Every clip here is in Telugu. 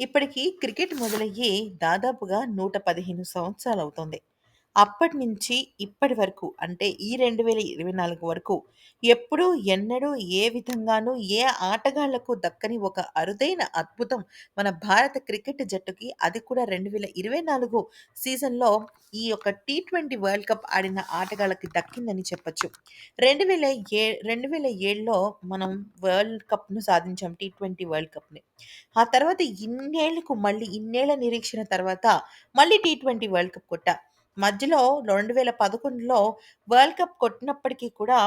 ఇప్పటికీ క్రికెట్ మొదలయ్యి దాదాపుగా నూట పదిహేను సంవత్సరాలు అవుతోంది అప్పటి అప్పటినుంచి ఇప్పటి వరకు అంటే ఈ 2024 వరకు ఎప్పుడూ, ఎన్నడూ, ఏ విధంగానూ, ఏ ఆటగాళ్ళకు దక్కని ఒక అరుదైన అద్భుతం మన భారత క్రికెట్ జట్టుకి అది కూడా 2024 సీజన్‌లో ఈ యొక్క టీ20 వరల్డ్ కప్ ఆడిన ఆటగాళ్ళకి దక్కిందని చెప్పొచ్చు. 2000 ఏ 2007లో మనం వరల్డ్ కప్‌ను సాధించాం. టీ20 వరల్డ్ కప్‌ని. ఆ తర్వాత ఇన్నేళ్ళకు మళ్ళీ ఇన్నేళ్ళ నిరీక్షణ తర్వాత మళ్ళీ టీ20 వరల్డ్ కప్ కొట్టాం. మధ్యలో 2011లో వరల్డ్ కప్ కొట్టినప్పటికీ కూడా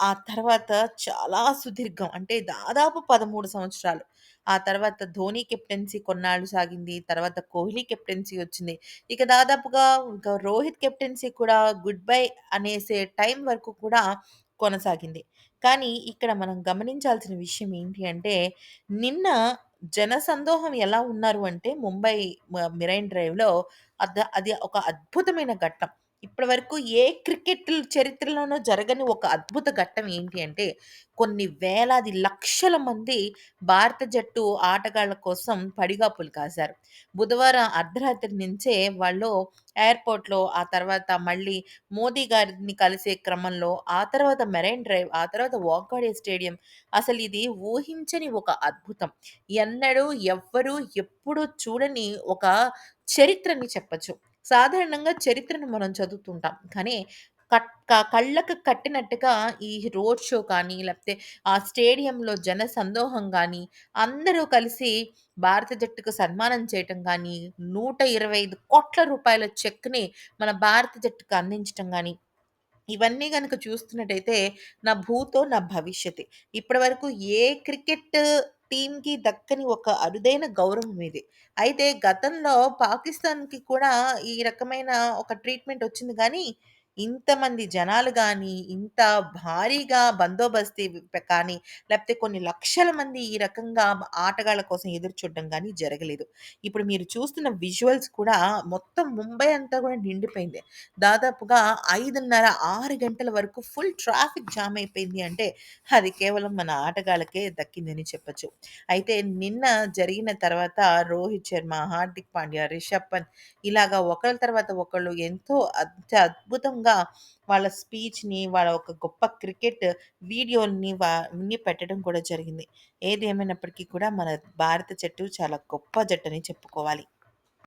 ఆ తర్వాత చాలా సుదీర్ఘం అంటే దాదాపు 13 సంవత్సరాలు. ఆ తర్వాత ధోని కెప్టెన్సీ కొన్నాళ్ళు సాగింది. తర్వాత కోహ్లీ కెప్టెన్సీ వచ్చింది. ఇక దాదాపుగా ఇంకా రోహిత్ కెప్టెన్సీ కూడా గుడ్ బై అనేసే టైం వరకు కూడా కొనసాగింది. కానీ ఇక్కడ మనం గమనించాల్సిన విషయం ఏంటి అంటే నిన్న జనసందోహం ఎలా ఉన్నారు అంటే ముంబై మ మెరైన్ డ్రైవ్‌లో అద అది ఒక అద్భుతమైన ఘట్టం. ఇప్పటివరకు ఏ క్రికెట్ చరిత్రలోనూ జరగని ఒక అద్భుత ఘట్టం ఏంటి అంటే కొన్ని వేలాది లక్షల మంది భారత జట్టు ఆటగాళ్ళ కోసం పడిగాపులు కాశారు. బుధవారం అర్ధరాత్రి నుంచే వాళ్ళు ఎయిర్‌పోర్ట్‌లో ఆ తర్వాత మళ్ళీ మోదీ గారిని కలిసే క్రమంలో ఆ తర్వాత మెరైన్ డ్రైవ్ ఆ తర్వాత వాంఖేడే స్టేడియం అసలు ఇది ఊహించని ఒక అద్భుతం. ఎన్నడూ ఎవ్వరూ ఎప్పుడూ చూడని ఒక చరిత్రని చెప్పచ్చు సాధారణంగా చరిత్రను మనం చదువుతుంటాం. కానీ కట్ క కళ్ళకు కట్టినట్టుగా ఈ రోడ్ షో కానీ లేకపోతే ఆ స్టేడియంలో జన సందోహం గానీ అందరూ కలిసి భారత జట్టుకు సన్మానం చేయటం గానీ, రూ. 125,00,00,000 చెక్‌ని మన భారత జట్టుకు అందించటం గానీ ఇవన్నీ కనుక చూస్తున్నట్టయితే నా భూతో నా భవిష్యతే. ఇప్పటివరకు ఏ క్రికెట్ టీంకి దక్కని ఒక అరుదైన గౌరవం ఇది. అయితే గతంలో పాకిస్తాన్‌కి కూడా ఈ రకమైన ఒక ట్రీట్‌మెంట్ వచ్చింది కానీ ఇంతమంది జనాలు కానీ ఇంత భారీగా బందోబస్తీ కానీ లేకపోతే కొన్ని లక్షల మంది ఈ రకంగా ఆటగాళ్ళ కోసం ఎదురు చూడడం గానీ జరగలేదు. ఇప్పుడు మీరు చూస్తున్న విజువల్స్ కూడా మొత్తం ముంబై అంతా కూడా నిండిపోయింది. దాదాపుగా 5:30, 6 గంటల వరకు ఫుల్ ట్రాఫిక్ జామ్ అయిపోయింది అంటే అది కేవలం మన ఆటగాళ్ళకే దక్కిందని చెప్పొచ్చు. అయితే నిన్న జరిగిన తర్వాత రోహిత్ శర్మ, హార్దిక్ పాండ్యా, రిషబ్ పంత్ ఇలాగా ఒకళ్ళ తర్వాత ఒకళ్ళు ఎంతో అత్య అద్భుతంగా వాళ్ళ స్పీచ్‌ని వాళ్ళ ఒక గొప్ప క్రికెట్ వీడియోని వ అన్నీ పెట్టడం కూడా జరిగింది. ఏది ఏమైనప్పటికీ కూడా మన భారత జట్టు చాలా గొప్ప జట్టు అని చెప్పుకోవాలి.